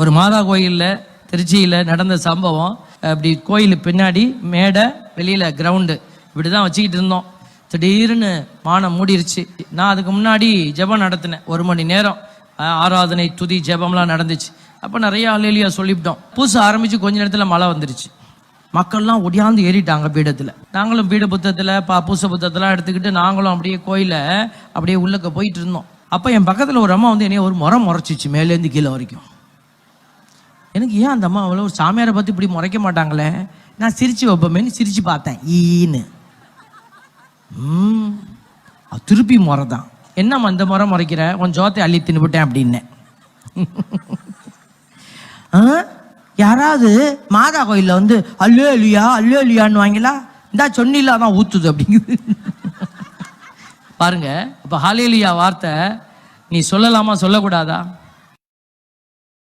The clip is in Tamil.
ஒரு மாதா கோயிலில் திருச்சியில் நடந்த சம்பவம் அப்படி கோயில் பின்னாடி மேடை வெளியில் கிரவுண்டு இப்படி தான் வச்சுக்கிட்டு இருந்தோம். திடீர்னு மானம் மூடிருச்சு. நான் அதுக்கு முன்னாடி ஜெபம் நடத்தினேன். ஒரு மணி நேரம் ஆராதனை துதி ஜெபம்லாம் நடந்துச்சு. அப்போ நிறைய அலையிலியா சொல்லிவிட்டோம். பூச ஆரம்பித்து கொஞ்ச நேரத்தில் மழை வந்துருச்சு. மக்கள்லாம் ஒடியாந்து ஏறிட்டாங்க பீடத்தில். நாங்களும் பீட புத்தகத்தில் பா பூச புத்தத்தெல்லாம் எடுத்துக்கிட்டு நாங்களும் அப்படியே கோயில அப்படியே உள்ளக்க போயிட்டு இருந்தோம். அப்போ என் பக்கத்தில் ஒரு அம்மா வந்து என்னைய ஒரு முறை முறைச்சிச்சு மேலேருந்து கீழே வரைக்கும். எனக்கு ஏன் அந்த அம்மா அவ்வளோ ஒரு சாமியாரை பார்த்து இப்படி முறைக்க மாட்டாங்களே? நான் சிரிச்சு வைப்போமேனு சிரிச்சு பார்த்தேன். ஈன்னு. ம். திருப்பி முறை தான் என்னம்மா இந்த முறை முறைக்கிற? உன் ஜோத்தை அள்ளி தின்னுபிட்டேன் அப்படின்னேன் ஆ? யாராவது மாதா கோயிலில் வந்து அல்லோ இல்லையா அல்லோ இல்லையான்னு வாங்கிலா? இந்தா சொன்னில தான் ஊத்துது அப்படிங்குது. பாருங்க இப்போ ஹாலேலியா வார்த்தை நீ சொல்லலாமா சொல்லக்கூடாதா?